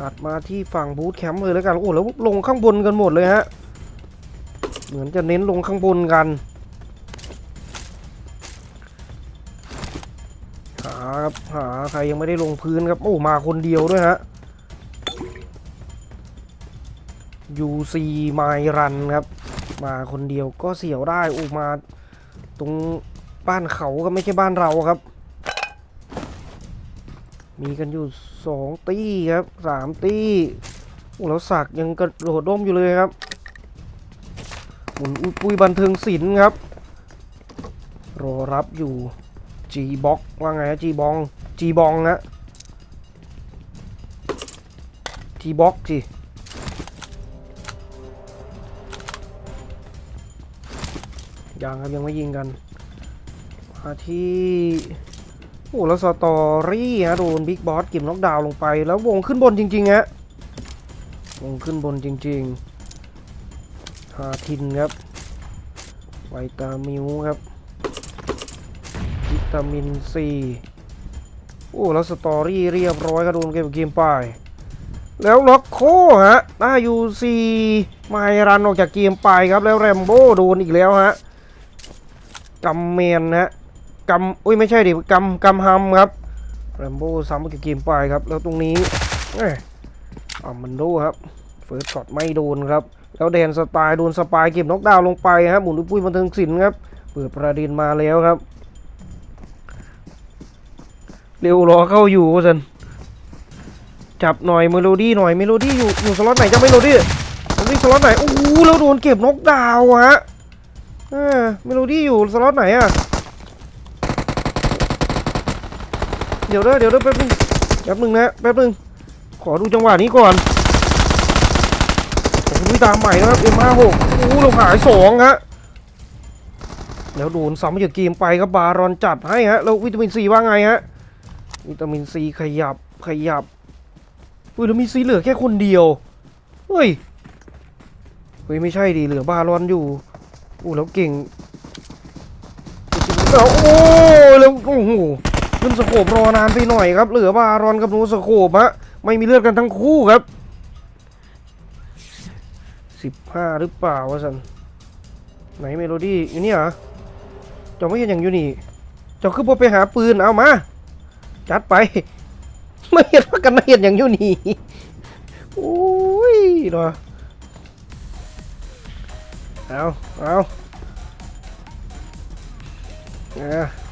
ตัดมาที่ฝั่งบูธแคมป์เลยแล้วกัน โอ้แล้วลงข้างบนกันหมดเลยฮะ เหมือนจะเน้นลงข้างบนกันหาครับหาใครยังไม่ได้ลงพื้นครับโอ้มาคนเดียวด้วยฮะ UC ไมรันครับ มาคนเดียวก็เสียวได้โอ้มาตรงบ้านเขาก็ไม่ใช่บ้านเราครับ มีกันอยู่สองตี้ครับสามตี้แล้วสักยังกระโดดร่มอยู่เลยครับหมุนปุยบันเทิงศิลป์ครับ รอรับอยู่ G box ว่าไงฮะ G บอง G บองนะ G box จียังครับยังไม่ยิงกันมาที่ โอ้แล้วสตอรี่ฮะโดนบิ๊กบอสกิมน็อกดาวน์ลงไป แล้ววงขึ้นบนจริงๆฮะวงขึ้นบนจริงๆฮาทินครับ ไวตามิวครับ วิตามินซีโอ้แล้วสตอรี่เรียบร้อยก็โดนเกมเกมไป แล้วล็อกโคฮะหน้ายูซีไมรันออกจากเกมไปครับแล้วแรมโบ้โดนอีกแล้วฮะกัมเมนฮะ กำอุ้ยไม่ใช่ดิกำกำฮัมครับแรมโบ้ซ้ำกับเกมไปครับ แล้วตรงนี้เอ้ยอามันโดครับเฟิร์สช็อตไม่โดนครับ แล้วแดนสไตล์โดนสปายเก็บน็อกดาวลงไปครับหมุนลูกปุ้ยบันเทิงศิลป์ครับเปิดประเด็นมาแล้วครับ เร็วรอเข้าอยู่สันจับหน่อยเมโลดี้หน่อยเมโลดี้อยู่อยู่สล็อตไหนจะเมโลดี้เมโลดี้สล็อตไหนโอ้โหแล้วโดนเก็บน็อกดาวฮะเออเมโลดี้อยู่สล็อตไหนอะ เดี๋ยวเด้อเดี๋ยวเด้อแป๊บนึงแป๊บนึงนะแป๊บนึงขอดูจังหวะนี้ก่อนผมดูตามใหม่นะครับ M56 โอ้โหเราหายสองฮะแล้วโดนซ้ำจากเกมไปครับบารอนจัดให้ฮะแล้ววิตามินซีว่าไงฮะวิตามินซีขยับขยับอุ้ยแล้วมีซีเหลือแค่คนเดียวเฮ้ยเฮ้ยไม่ใช่ดิเหลือบารอนอยู่อู้แล้วเก่งแล้วโอ้แล้วโอ้โห ขึ้นสโคบรอนานไปหน่อยครับ เหลือบารอนกับนูสโคบฮะไม่มีเลือดกันทั้งคู่ครับสิบห้าหรือเปล่าวะสันไหนเมโลดี้อยู่นี่เหรอจ้าไม่เห็นอย่างอยู่นี่จ้าคือพอไปหาปืนเอามาจัดไปไม่เห็นว่ากันไม่เห็นอย่างอยู่นี่โอ้ยเนาะเอาเอาอะอ่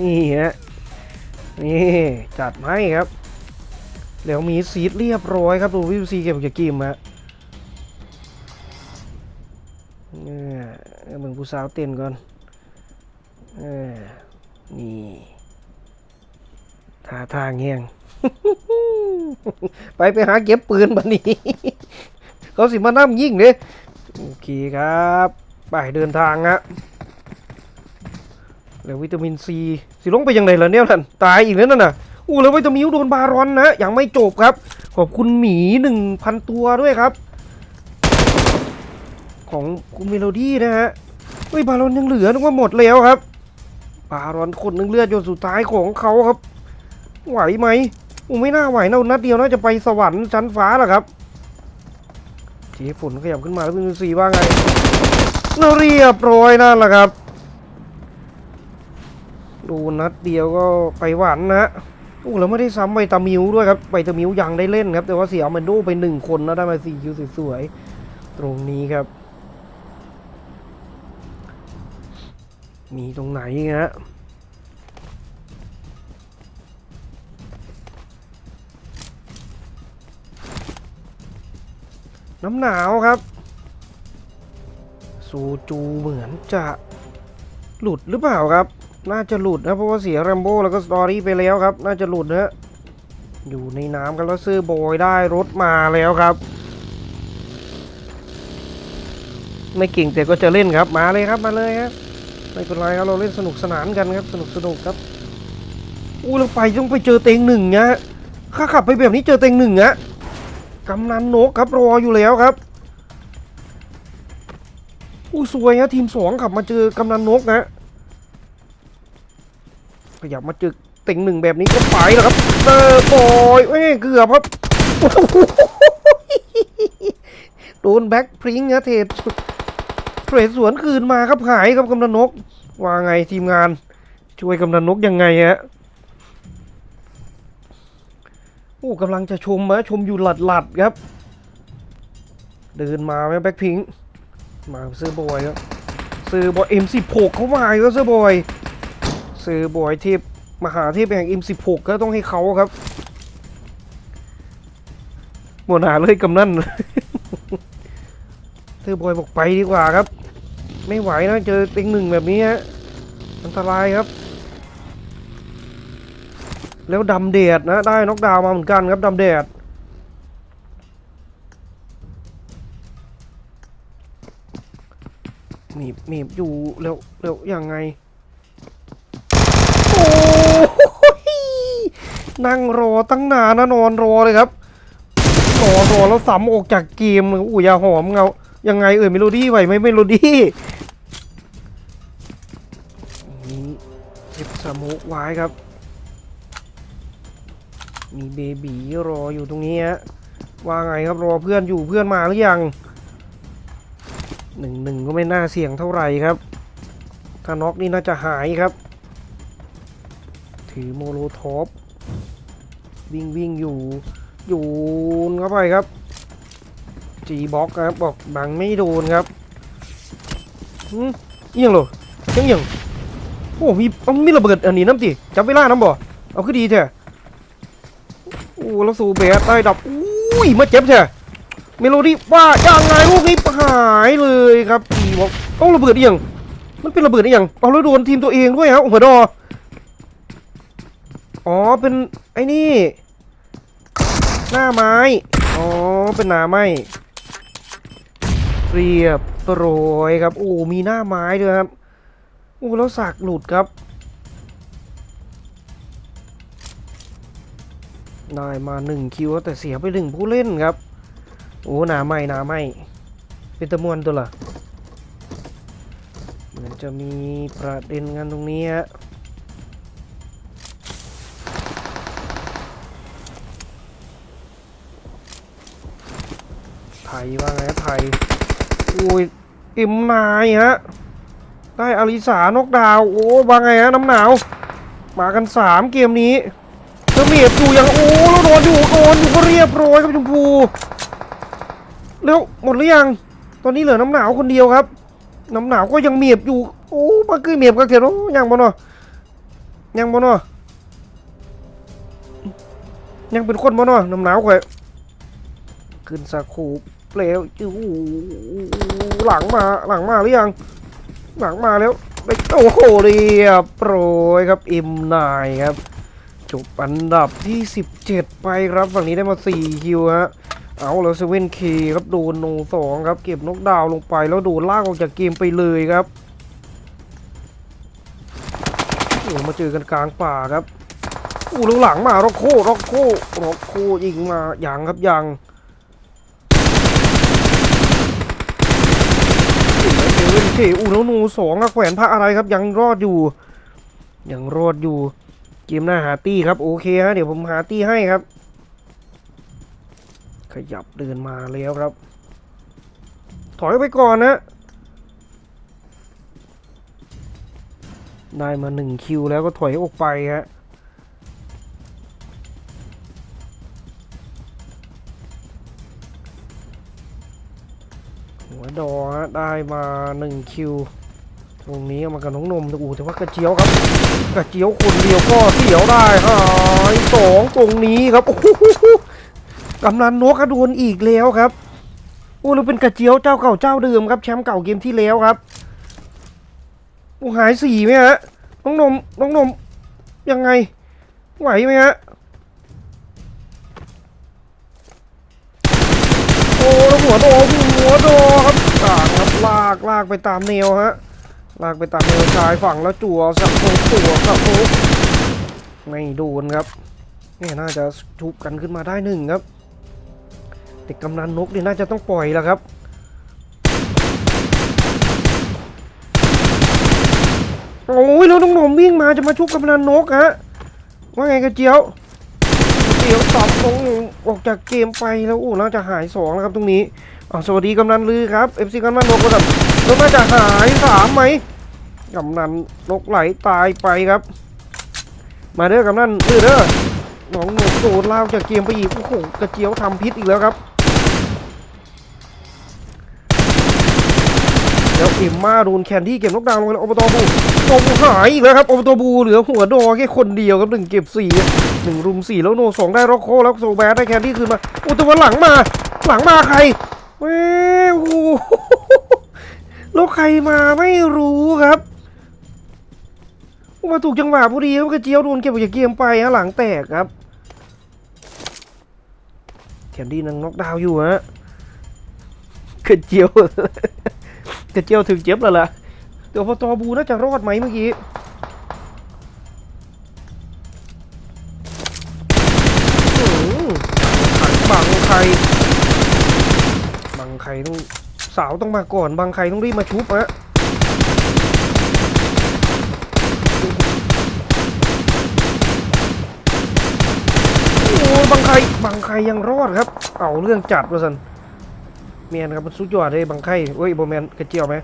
นี่ฮะ นี่ จัดให้ครับเดี๋ยวมีซีดเรียบร้อยครับดูวิวซีเก็บจากกิมฮะเนี่ยเอมึงผู้สาวเต้นก่อนเออนี่ท่าทางเงี้ยงไปไปหาเก็บปืนบันนี้ เขาสิมานั่มยิ่งเลยโอเคครับ ไปเดินทางฮะ แล้ววิตามินซีสิลงไปยังไงล่ะเนี่ยท่านตายอีกแล้วนั่นน่ะอู้แล้ววิตามิวโดนบารอนนะยังไม่จบครับ ขอบคุณหมีหนึ่งพันตัวด้วยครับ ของคุณเมโลดี้นะฮะเฮ้ยบารอนยังเหลือนึกว่าหมดแล้วครับ บารอนคนหนึ่งเลือดจนสุดท้ายของเขาครับ ไหวไหมอู้ไม่น่าไหวนะนัดเดียวน่าจะไปสวรรค์ชั้นฟ้าแหละครับเจฝนขยับขึ้นมาแล้ววิตามินซีว่าไงเราเรียบร้อยนั่นแหละครับ ดูนัดเดียวก็ไปหวานนะฮะอู้แล้วไม่ได้ซ้ำไวตามิวด้วยครับไวตามิวยังได้เล่นครับ แต่ว่าเสียอัลมันโดไปหนึ่งคนแล้วได้มาสี่คิวสวยๆตรงนี้ครับ มีตรงไหนอีกฮะน้ำหนาวครับซูจูเหมือนจะหลุดหรือเปล่าครับ น่าจะหลุดนะเพราะว่าเสียแรมโบ้แล้วก็สตอรี่ไปแล้วครับ น่าจะหลุดนะอยู่ในน้ำกันแล้วซื้อบอยได้รถมาแล้วครับ ไม่เก่งแต่ก็จะเล่นครับมาเลยครับมาเลยครับไม่เป็นไรครับเราเล่นสนุกสนานกันครับ สนุกสนุกครับอู้เราไปต้องไปเจอเต็งหนึ่งนะข้าขับไปแบบนี้เจอเต็งหนึ่งอะกำนันนกครับรออยู่แล้วครับอู้สวยฮะทีมสองขับมาเจอกำนันนกนะ ยับมาจึกติ่งหนึ่งแบบนี้ก็ไปแล้วครับเตอร์บอยเอ้ยเกือบครับโดนแบ็คพริ้งนะเทรดเทรดสวนคืนมาครับหายครับกำนันนก ว่าไงทีมงาน ช่วยกำนันนกยังไงฮะโอ้กำลังจะชมนะชมอยู่หลัดหลัดครับ เดินมาแบ็คพิงมาเสื้อบอยครับเสื้อบอย M16 เขามาแล้วเสื้อบอย เสื้อบอยเทพมหาเทพแห่ง M16 ก็ต้องให้เขาครับหมดหาเลยกำนันเสื้อบอยบอกไปดีกว่าครับ ไม่ไหวนะเจอเต็งหนึ่งแบบนี้ฮะอันตรายครับ แล้วดำเดดนะ ได้น็อกดาวมาเหมือนกันครับดำเดดมีบมีบอยู่แล้วแล้วยังไง โอ้ย นั่งรอตั้งนานนะนอนรอเลยครับรอรอแล้วซ้ำออกจากเกมเลยอู้ยาหอมเงายังไงเอ่ยเมโลดี้ไหวไหมเมโลดี้นี่เก็บสมุกไว้ครับ มีเบบีรออยู่ตรงนี้ฮะว่าไงครับรอเพื่อนอยู่เพื่อนมาหรือยังหนึ่งหนึ่งก็ไม่น่าเสี่ยงเท่าไหร่ครับ ถ้าน็อกนี่น่าจะหายครับ ถือโมโลท็อป วิ่งวิ่งอยู่ อยู่เข้าไปครับจีบ็อกครับบอกบังไม่โดนครับหืมเอียงเหรอยังเอียงโอ้มีเอามีระเบิดอันนี้น้ำจิจับเวลาน้ำบ่เอาคือดีแท้โอ้แล้วสูเบสได้ดับอุ้ยมาเจ็บใช่เมโลดี้ว่ายังไงลูกนี้หายเลยครับอีบอกต้องระเบิดยังมันเป็นระเบิดยังเอาแล้วโดนทีมตัวเองด้วยฮะหัวดออ๋อเป็นไอ้นี่ หน้าไม้ อ๋อ เป็นหน้าไม้ เรียบร้อยครับ โอ้ มีหน้าไม้ด้วยครับ โอ้ แล้วสากหลุดครับ ได้มาหนึ่งคิวแต่เสียไปหนึ่งผู้เล่นครับ โอ้ หนาไม่หนาไม่เป็นตะมวนตัวละเหมือนจะมีประเด็นกันตรงนี้ฮะ ไทยว่าไงไทยโอ้ยอิมนายฮะ ได้อลิสานกดาว โอ้ว่าไงฮะน้ำหนาว มากันสามเกมนี้เธอเมียบอยู่ยังโอ้แล้วโดนอยู่โดนอยู่ก็เรียบร้อยครับชมพูเร็วหมดหรือยัง ตอนนี้เหลือน้ำหนาวคนเดียวครับ น้ำหนาวก็ยังเมียบอยู่ โอ้มาคือเมียบกันเถอะเนอะยังบ่เนาะยังบ่เนาะยังเป็นคนบ่เนาะน้ำหนาวแขวะขึ้นสาคู เปลวจูหลังมาหลังมาหรือยัง หลังมาแล้วไปโอ้โหเรียบร้อยครับอิมนายครับจบอันดับที่ 17 ไปครับฝั่งนี้ได้มา 4 คิวฮะเอาแล้วเซเว่นเคครับโดนโนสองครับ เก็บนกดาวลงไปแล้วโดนลากออกจากเกมไปเลยครับโอ้มาเจอกันกลางป่าครับอู้ล้วหลังมาร็อกโคร็อกโคร็อกโคยิงมายังครับยัง เซเคอู้แล้วโนสองแขวนพระอะไรครับ ยังรอดอยู่ ยังรอดอยู่ เกมหน้าหาตี้ครับ โอเคฮะเดี๋ยวผมหาตี้ให้ครับ ขยับเดินมาแล้วครับ ถอยไปก่อนนะได้มาหนึ่งคิวแล้วก็ถอยออกไปฮะ หัวดอฮะได้มาหนึ่งคิวตรงนี้มากับน้องนมอูแต่ว่ากระเจียวครับ กระเจียวคนเดียวก็เสียวได้หายสองตรงนี้ครับโอ้โหกำนันนกกระโดนอีกแล้วครับโอ้แล้วเป็นกระเจียวเจ้าเก่าเจ้าเดิมครับแชมป์เก่าเกมที่แล้วครับโอ้หายสี่ไหมฮะน้องนมน้องนมยังไงไหวไหมฮะ อ้หัวโดหัวโดครับอ่างครับลากลากไปตามแนวฮะลากไปตัดเนวชายฝั่งแล้วจั่วสับโคจั่วสับโคไม่โดนครับนี่น่าจะชุบกันขึ้นมาได้หนึ่งครับแต่กำนันนกนี่น่าจะต้องปล่อยแล้วครับโอ้ยแล้วน้องหนมวิ่งมาจะมาชุบกำนันนกฮะว่าไงกระเจียวกระเจียวตอบตรง ออกจากเกมไปแล้วโอ้น่าจะหายสองแล้วครับตรงนี้อ๋อสวัสดีกำนันลือครับเอฟซีกำนันนกก็แบบแล้วน่าจะหายสามไหมกำนันนกไหลตายไปครับ มาเด้อกำนันลือเด้อน้องหนุ่มโดนลาวจากเกมไปอีกโอ้โหกระเจียวทำพิษอีกแล้วครับ เอ็มมาโดนแคนดี้เก็บนกดาวลงไปแล้วอบตบูโอ้โหายอีกแล้วครับอบตบูเหลือหัวดอแค่คนเดียวครับหนึ่งเก็บสี่หนึ่งรุมสี่แล้วโนสองได้ร็อกโคแล้วโซแบดได้แคนดี้คืนมาอุยแตัวาหลังมา หลังมาใครแม่โอ้โหแล้วใครมาไม่รู้ครับมาถูกจังหวะพอดีครับกระเจียวโดนเก็บออกจากเกมไปฮะหลังแตกครับแคนดี้นังน็อกดาวอยู่ฮะกระเจียว กระเจียวถึงเจ็บแล้วล่ะเดี๋ยวพอตอบูน่าจะรอดไหมเมื่อกี้หือบังใครบังใครต้องสาวต้องมาก่อนบังใครต้องรีบมาชุบฮะโอ้บังใครบังใครยังรอดครับ เอาเรื่องจัดว่าสัน เมียนครับมันสุดยอดเลยบังใครเว้ยโบแมนกระเจียวไหม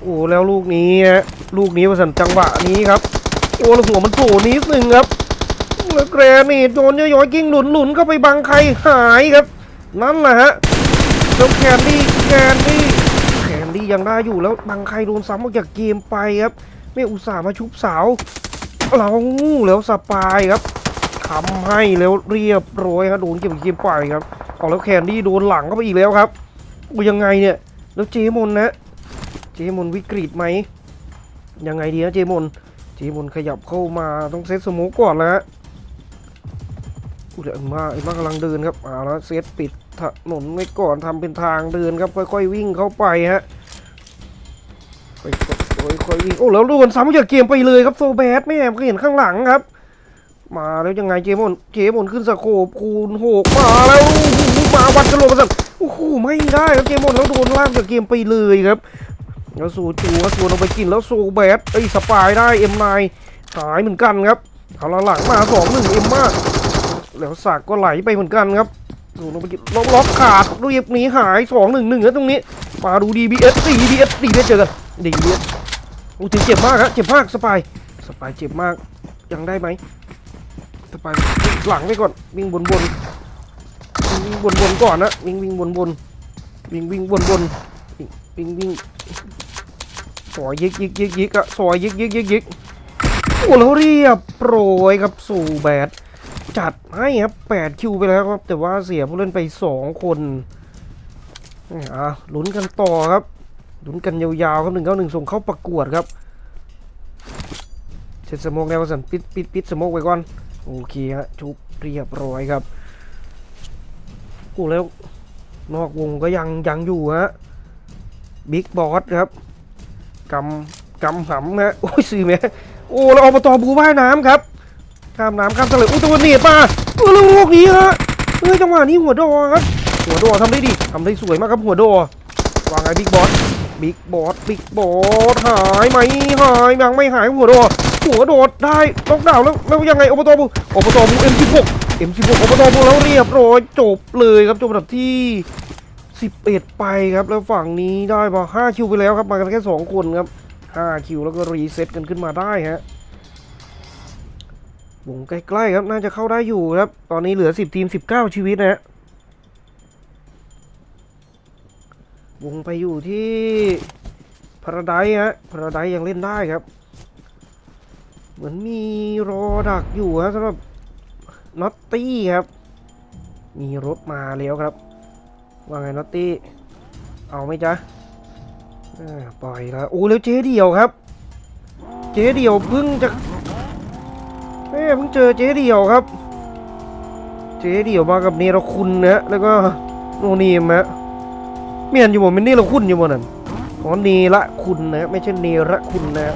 โอ้แล้วลูกนี้ฮะลูกนี้ประสันจังหวะนี้ครับโอ้แล้วหัวมันโผล่นิดนึงครับแล้วแกรนี่โดนย้อยๆกิ้งหลุนหลุนๆเข้าไปบังใครหายครับ นั่นแหละฮะแล้วแคนดี้แคนดี้แคนดี้ยังได้อยู่แล้วบังใครโดนซ้ำออกจากเกมไปครับ ไม่อุตส่าห์มาชุบสาวเราแล้วสปายครับทำให้แล้วเรียบร้อยครับโดนเก็บเกมไปครับเอาแล้วแคนดี้โดนหลังเข้าไปอีกแล้วครับ อยังไงเนี่ย แล้วเจมอนนะ เจมอนวิกฤตไหม ยังไงดีนะเจมอนเจมอนขยับเข้ามาต้องเซตสมกก่อนแล้วฮะอุ้ยเอ็มมาเอ็มากำลังเดินครับเอาละเซตปิดถนนไว้ก่อนทำเป็นทางเดินครับ ค่อยๆวิ่งเข้าไปฮะค่อยๆค่อยๆวิ่งโอ้แล้วโดนซ้ำจากเกมไปเลยครับโซแบดแม่ก็เห็นข้างหลังครับ มาแล้วยังไงเจมอนเจมอนขึ้นสโคปคูณหกมาแล้วมาวัดกระโหลกกระสัน โอ้โหไม่ได้ครับเจมอนแล้วโดนลากจากเกมไปเลยครับแล้วสูจูก็สูนลงไปกินแล้วโซแบดไอ้สปายได้เอ็มไนหายเหมือนกันครับเอาละหลังมาสองหนึ่งเอ็มมาแล้วสักก็ไหลไปเหมือนกันครับสูลงไปกินล็อกล็อกขาดรูปนี้หายสองหนึ่งหนึ่งแล้วตรงนี้มาดูดีบีเอสดีบีเอสดีบีเอสเจอกันดีบีเอสโอ้ถึงเจ็บมากครับเจ็บมากสปายสปายเจ็บมากยังได้ไหมสปายหลังไปก่อนวิ่งบนบน วิ่งบนบนก่อนนะวิ่งวิ่งบนบนวิ่งวิ่งบนบนวิ่งวิ่งซอยยิกยิกยิกยิกอะซอยยิกยิกยิกยิกโอ้แล้วเรียบโปรยครับสู่แบดจัดให้ครับ8คิวไปแล้วครับ แต่ว่าเสียผู้เล่นไป2คนอะลุ้นกันต่อครับลุ้นกันยาวๆครับหนึ่งเก้าหนึ่งส่งเข้าประกวดครับเช็ดสโมกแล้วสันปิดปิดปิดสโมกไว้ก่อน โอเคฮะชุบเรียบร้อยครับ อ้แล้วนอกวงก็ยังยังอยู่ฮะบิ๊กบอสครับกำกำหำฮะโอ้ยสื่อแม่โอ้แล้วอบตบูว่ายน้ำครับข้ามน้ำข้ามทะเลอุ้ยตัวเนียดมาเออลูกนี้ฮะเฮ้ยจังหวะนี้หัวดอครับหัวดอทำได้ดีทำได้สวยมากครับหัวดอวางไงบิ๊กบอสบิ๊กบอสบิ๊กบอสหายไหมหายยังไม่หายหัวดอหัวโดดได้ล็อกดาวแล้วแล้วยังไงอบตบูอบตบูเอ็นที่หก M16 M16 อบตบูแล้วเรียบร้อยจบเลยครับจบอันดับที่ 11 ไปครับแล้วฝั่งนี้ได้มา5คิวไปแล้วครับมากันแค่ 2 คนครับ5คิวแล้วก็รีเซ็ตกันขึ้นมาได้ฮะวงใกล้ๆครับน่าจะเข้าได้อยู่ครับ ตอนนี้เหลือ 10 ทีม 19 ชีวิตนะฮะวงไปอยู่ที่พาราไดฮะพาราไดยังเล่นได้ครับ เหมือนมีรอดักอยู่ฮะสำหรับ น็อตตี้ครับ มีรถมาแล้วครับ ว่าไงน็อตตี้ เอาไหมจ๊ะปล่อยแล้วโอ้แล้วเจ๊เดียวครับ เจ๊เดียวเพิ่งจะแม่เพิ่งเจอเจ๊เดียวครับ เจ๊เดียวมากับเนรคุณนะแล้วก็โนนีมฮะเมียนอยู่บ่เป็นเนรคุณอยู่บ่นั่นอ๋อเนระคุณนะไม่ใช่เนระคุณนะ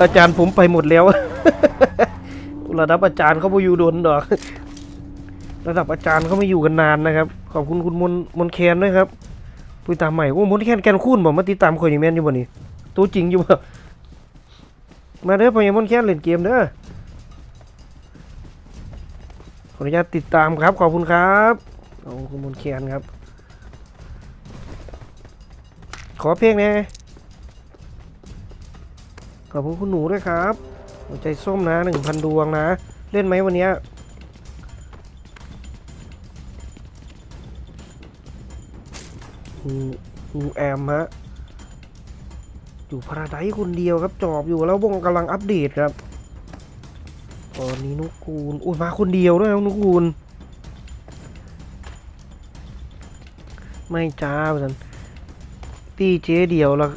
อาจารย์ผมไปหมดแล้ว ระดับอาจารย์เขาไปอยู่โดนดอก ระดับอาจารย์เขาไม่อยู่กันนานนะครับ ขอบคุณคุณมนมนแคนด้วยครับผู้ตามใหม่โอ้มนแคนแกนคูนบอกมาติดตามคนอย่างแม่นอยู่บ่นี่ตัวจริงอยู่บ่มาเด้อพยมนแค่เล่นเกมเด้อขออนุญาตติดตามครับ ขอบคุณครับขอบคุณมนแคนครับ ขอเพลงแน่ขอบคุณคุณหนูด้วยครับ หัวใจส้มนะหนึ่งพันดวงนะ เล่นไหมวันนี้ยงูแอมฮะ อยู่พาราไดคนเดียวครับจอบอยู่แล้ววงกำลังอัปเดตครับตอนนี้นุกูลอุ้ยมาคนเดียวด้วยนุกูล ไม่จ้าสันตีเจ๊เดียวแล้ว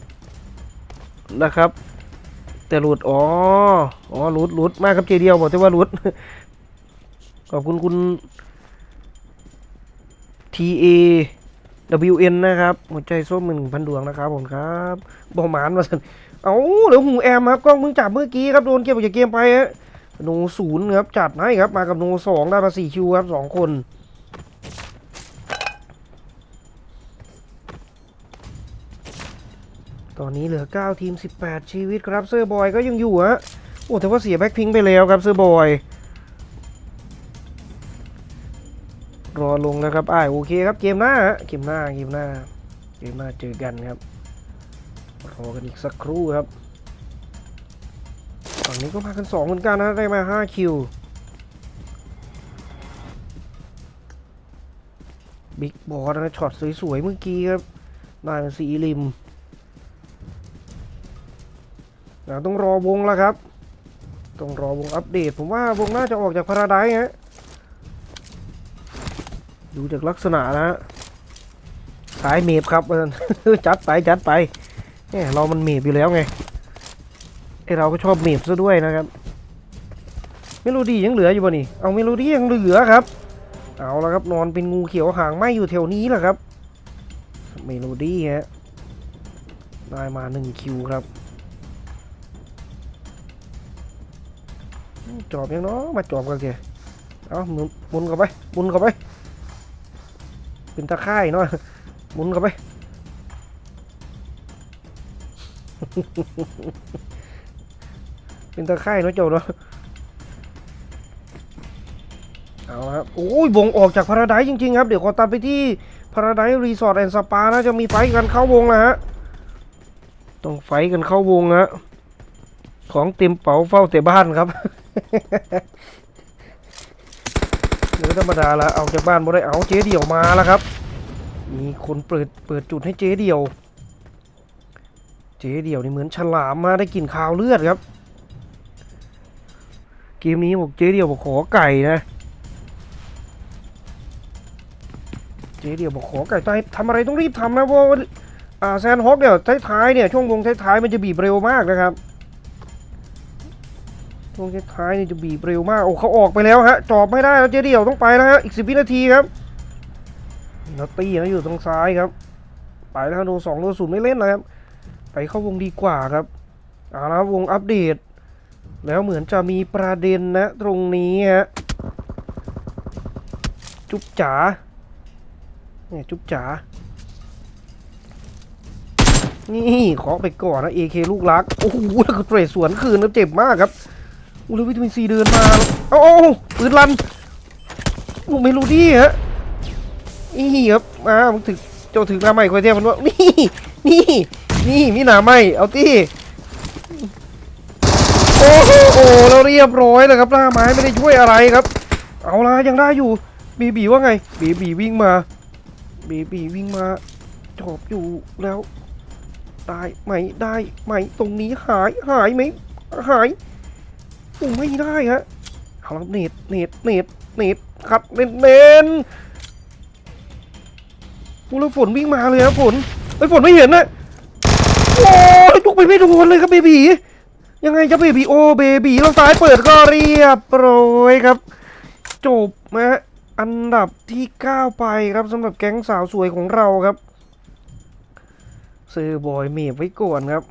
นะครับ แต่หลุดอ๋ออ๋อหลุดหลุดมากครับเจเดียวบอกแต่ว่าหลุดขอบคุณคุณ T A W N นะครับ หัวใจส้มหนึ่งพันดวงนะครับผมครับบอหมานมาสันเอาเดี๋ยวหูแอมครับกล้องมึงจับเมื่อกี้ครับโดนเก็บออกจากเกมไปฮะโนศูนย์ครับจัดให้ครับมากับโนสองได้มาสี่คิวครับสองคน ตอนนี้เหลือ 9 ทีม 18 ชีวิตครับเซอร์บอยก็ยังอยู่ฮะโอ้แต่ว่าเสียแบ็คพิงค์ไปแล้วครับเซอร์บอย รอลงนะครับอ่าโอเคครับเกมหน้าฮะเกมหน้าเกมหน้าเกมหน้าเจอกันครับรอกันอีกสักครู่ครับฝั่งนี้ก็มากัน2เหมือนกันนะได้มา 5 คิวบิ๊กบอสนะช็อตสวยๆเมื่อกี้ครับได้มาสีริม เราต้องรอวงแล้วครับ ต้องรอวงอัปเดต ผมว่าวงน่าจะออกจากพาราไดซ์ฮะดูจากลักษณะนะฮะสายเมฟครับจัดไปจัดไปเนี่ยเรามันเมฟอยู่แล้วไงไอเราก็ชอบเมฟซะด้วยนะครับเมโลดี้ยังเหลืออยู่ป่ะนี่เอาเมโลดี้ยังเหลือครับ เอาละครับนอนเป็นงูเขียวหางไหมอยู่แถวนี้แหละครับ เมโลดี้ฮะได้มาหนึ่งคิวครับ จอบยังเนาะมาจอบกันเสียเอาหมุนหมุนเข้าไปหมุนเข้าไป เป็นตะข่ายเนาะหมุนเข้าไปเป็นตะข่ายเนาะเจ้าเนาะเอาละครับโอ้ยวงออกจากพาราไดซ์จริงๆครับ เดี๋ยวขอตัดไปที่พาราไดซ์รีสอร์ทแอนด์สปานะจะมีไฟกันเข้าวงนะฮะต้องไฟกันเข้าวงฮะของเต็มเป๋าเฝ้าแต่บ้านครับ เนื้อธรรมดาละเอาจากบ้านบ่ได้เอาเจ๊เดี่ยวมาแล้วครับ มีคนเปิดเปิดจุดให้เจ๊เดี่ยว เจ๊เดี่ยวนี่เหมือนฉลามมาได้กลิ่นคาวเลือดครับ เกมนี้บอกเจ๊เดี่ยวบอกขอไก่นะ เจ๊เดี่ยวบอกขอไก่ต้องทำอะไรต้องรีบทำนะเพราะว่าแซนฮอกเนี่ยท้ายๆเนี่ยช่วงวงท้ายๆมันจะบีบเร็วมากนะครับ ช่วงท้ายๆนี่จะบีบเร็วมาก โอ้เขาออกไปแล้วฮะ จอบไม่ได้แล้วเจเดี่ยวต้องไปแล้วฮะ อีกสิบวินาทีครับนอตตี้นะอยู่ตรงซ้ายครับ ไปแล้วโดนสองโดนศูนย์ไม่เล่นนะครับ ไปเข้าวงดีกว่าครับเอาละครับวงอัปเดต แล้วเหมือนจะมีประเด็นนะ ตรงนี้ฮะ จุ๊บจ๋า เนี่ยจุ๊บจ๋า นี่ขอไปก่อนนะ AK ลูกรัก โอ้โหแล้วก็เตะสวนคืนแล้วเจ็บมากครับ อู้แล้ววิตามินซีเดินมาเอ้าเอ้ปืนลันอู้เมโลดี้ฮะนี่ครับมามึงถึงเจ้าถึงหน้าใหม่คอยเทียบมันว่านี่นี่นี่มีหน้าใหม่เอาที่โอ้โหโอ้เราเรียบร้อยแล้วครับหน้าไม้ไม่ได้ช่วยอะไรครับ เอาละยังได้อยู่บีบีว่าไงบีบีวิ่งมาบีบีวิ่งมาจอบอยู่แล้วได้ไหมได้ไหมตรงนี้หายหายไหมหาย อ้ไม่ได้ฮะเอาละเน็ตเน็ตเน็ตเน็ตขัดเน้นเน้นโอ้แล้วฝนวิ่งมาเลยครับฝนไอ้ฝนไม่เห็นนะโอ้ยตุกไปไม่โดนเลยครับเบบียังไงจะเบบีโอเบบีแล้วซ้ายเปิดก็เรียบร้อยครับ จบนะฮะอันดับที่ 9 ไปครับสำหรับแก๊งสาวสวยของเราครับเซอร์บอยเมฟไว้ก่อนครับ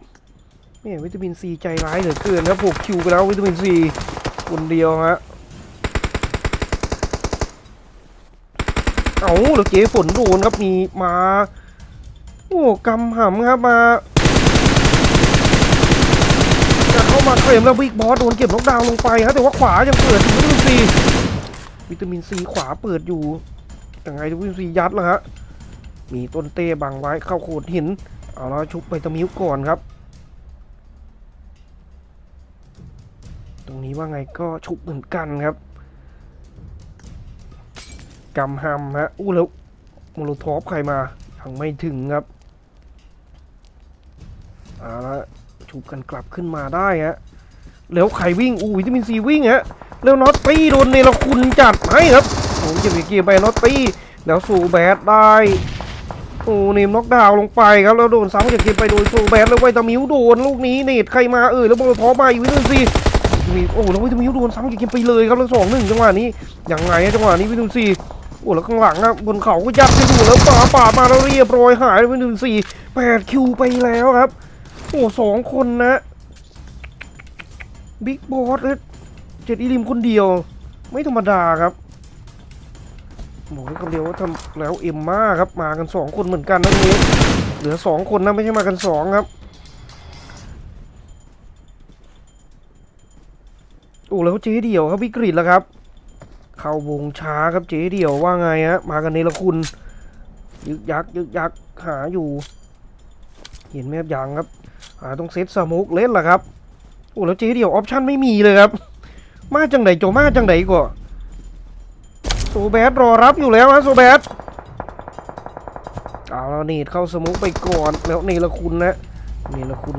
นี่วิตามินซีใจร้ายเหลือเกินครับผมคิวไปแล้ววิตามินซีคนเดียวฮะเอาแล้วเก๋ฝนโดนครับมีมา โอ้กำหำครับมาจะเฟรมแล้วบิ๊กบอสโดนเก็บน็อกดาวน์ลงไปฮะแต่ว่าขวายังเปิดวิตามินซีวิตามินซีขวาเปิดอยู่ยังไงวิตามินซียัดแล้วฮะมีต้นเต้บังไว้เข้าโขดหินเอาแล้วชุบไปตะมิวก่อนครับ รงนี้ว่าไงก็ชุบเหมือนกันครับกำฮัมฮะอู้แล้วโมโลทอฟใครมายังไม่ถึงครับเอาละชุบกันกลับขึ้นมาได้ฮะแล้วใครวิ่งอู้วิตามินซีวิ่งฮะแล้วน็อตตี้โดนเนรคุณจัดให้ครับโอ้ยเก็บเกียร์ไปน็อตตี้แล้วสู่แบดได้โอ้เนมน็อกดาวลงไปครับแล้วโดนซ้ำจากเกมไปโดยสูแบดแล้วไวตามิวโดนลูกนี้เนตใครมาเออแล้วโมโลทอฟมาอีกวิตามินซี มีโอ้แล้ววิทามิวโดนซ้ำจากเกมไปเลยครับแล้วสองหนึ่งจังหวะนี้อยังไงอะจังหวะนี้วิทามินซีโอ้แล้วข้างหลังอะบนเขาก็ยัดกันอยู่แล้วป่าป่ามาแล้วเรียบร้อยหายวิทามินซีแปดคิวไปแล้วครับ โอ้สองคนนะบิ๊กบอสเจ็ดอีลิมคนเดียว ไม่ธรรมดาครับบอกได้คำเดียวว่าทำแล้วเอ็มมาครับมากันสองคนเหมือนกันนะตรงนี้เหลือสองคนนะไม่ใช่มากันสองครับ อ้แล้วเจ๊เดี่ยวครับวิกฤตแล้วครับ เข้าวงช้าครับเจ๊เดี่ยวว่าไงฮะมากันเนรคุณยึกยักยึกยักหาอยู่ เห็นไหมครับยังครับหาต้องเซตสมุกเล่นล่ะครับโอ้แล้วเจ๊เดี่ยวออปชั่นไม่มีเลยครับ มาจังไหนโจมาจังไหนก่อโซแบดรอรับอยู่แล้วฮะโซแบดเอาแล้วนี่เข้าสมุกไปก่อนแล้วเนรคุณนะเนรคุณ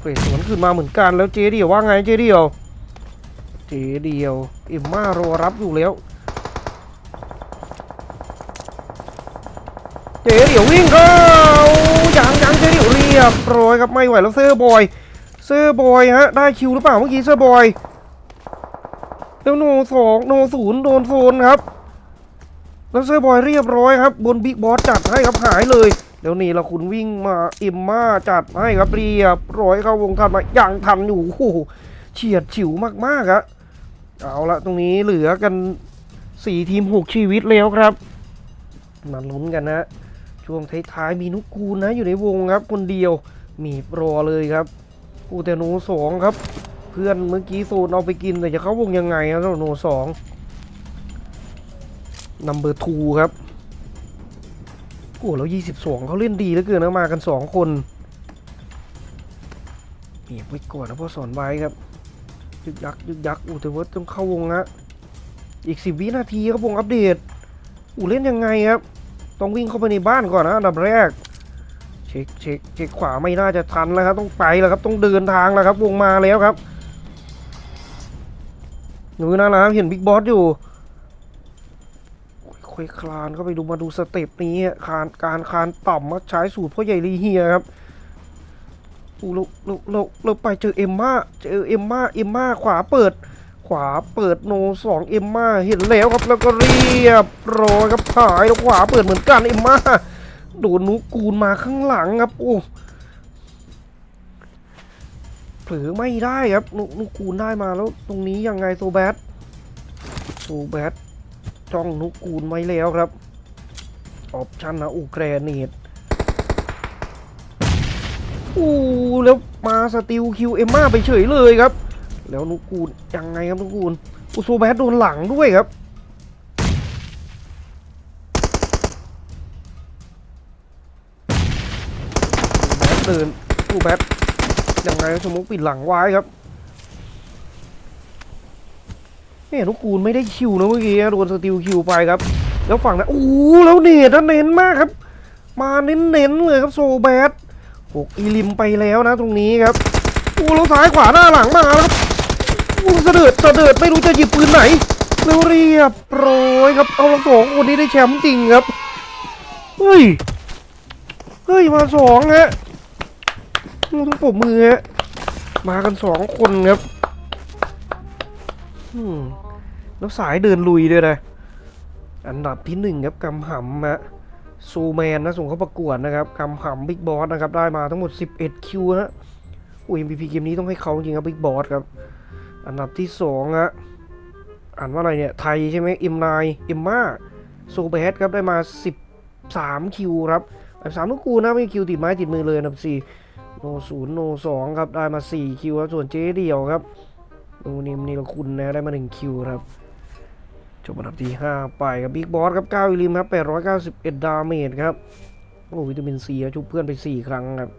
เฟรสวนขึ้นมาเหมือนกันแล้วเจ๊เดี่ยวว่าไงเจ๊เดี่ยว เจเดียวอ็มมารอรับอยู่แล้วเจเดียววิ่งเข้ายังยังเจเดียวเรียบร้อยครับไม่ไหวแล้วเซอร์บอยเซอร์บอยฮะได้คิวหรือเปล่าเมื่อกี้เซอร์บอยแล้วโนสองโนศูนย์โดนโซนครับแล้วเซอร์บอยเรียบร้อยครับบนบิ๊กบอสจัดให้ครับหายเลยแล้วนี่ละคุณวิ่งมาอ็มมาจัดให้ครับเรียบร้อยเข้าวงการมาอย่างทันอยู่โอ้โหเฉียดฉิวมากๆอะ เอาละตรงนี้เหลือกันสี่ทีมหกชีวิตแล้วครับ มาลุ้นกันนะ ช่วงท้ายๆมีนุกกูลนะอยู่ในวงครับ คนเดียวมีรอเลยครับอูแต่โนสองครับ เพื่อนเมื่อกี้โซนเอาไปกินแต่จะเข้าวงยังไงครับหรับโนสองนัมเบอร์ทูครับโอ้แล้วยี่สิบสองเขาเล่นดีเหลือเกินนะมากันสองคนเมียบไว้ก่อนนะพ่อสอนไว้ครับ ยึกยักยึกยักอู้แต่ว่าต้องเข้าวงฮะอีกสิบวินาทีครับวงอัปเดตอู้เล่นยังไงครับ ต้องวิ่งเข้าไปในบ้านก่อนนะอันดับแรก เช็คเช็คเช็คขวาไม่น่าจะทันแล้วครับต้องไปแล้วครับต้องเดินทางแล้วครับวงมาแล้วครับหนูนะนะเห็นบิ๊กบอสอยู่ค่อยคลานเข้าไปดูมาดูสเต็ปนี้คานการคานต่ำมาใช้สูตรพ่อใหญ่ลีเฮียครับ อู้เราเราเราเราไปเจอเอ็มมาเจอเอ็มมาเอ็มมาขวาเปิด ขวาเปิดโนสองเอ็มมาเห็นแล้วครับแล้วก็เรียบร้อยครับหายแล้วขวาเปิดเหมือนกันเอ็มมาโดนนุกูลมาข้างหลังครับโอ้เผลอไม่ได้ครับนุนุกูลได้มาแล้วตรงนี้ยังไงโซแบดโซแบดจ้องนุกูลไว้แล้วครับ ออปชั่นนะอูแกรเนต อู้แล้วมาสติลคิวเอมมาไปเฉยเลยครับ แล้วนุกูลยังไงครับนุกูลอุโซแบดโดนหลังด้วยครับแบดเดินอูแบดยังไงสมมุกปิดหลังไว้ครับเนี่ยนุกูลไม่ได้คิวนะเมื่อกี้โดนสติลคิวไปครับ แล้วฝั่งนั้นโอ้โหแล้วเนตนะเน้นมากครับ มาเน้นๆเลยครับโซแบ ดหกอีลิมไปแล้วนะตรงนี้ครับอู้แล้วซ้ายขวาหน้าหลังมาแล้วอู้เสด็จเสด็จไม่รู้จะหยิบปืนไหนเร็วเรียบร้อยครับเอาละสองคนนี้ได้แชมป์จริงครับเฮ้ยเฮ้ยมาสองฮะต้องปรบมือฮะมากันสองคนครับแล้วสายเดินลุยด้วยนะอันดับที่หนึ่งครับกำหำฮะ ซูแมนนะส่งเข้าประกวดนะครับคำหำบิ๊กบอสนะครับได้มาทั้งหมด 11 คิวนะอุ้ย MVP เกมนี้ต้องให้เขาจริงครับบิ๊กบอสครับ อันดับที่2อะอ่านว่าอะไรเนี่ย ไทยใช่ไหมเอ็มไนเอ็มมาโซเบสครับได้มา 13 คิวครับอันดับสามลูกกูนะไม่คิวติดไม้ติดมือเลยอันดับ4โนศูนย์โนสองครับได้มา 4 คิวครับส่วนเจ๊เดี่ยวครับโนนิมนิรคุณนะได้มา 1 คิวครับ จบอันดับที่ 5 ไปครับบิ๊กบอสครับ9อิลิมครับ891 ดาเมจครับ โอ้วิตามินซีชุบเพื่อนไป 4 ครั้งครับ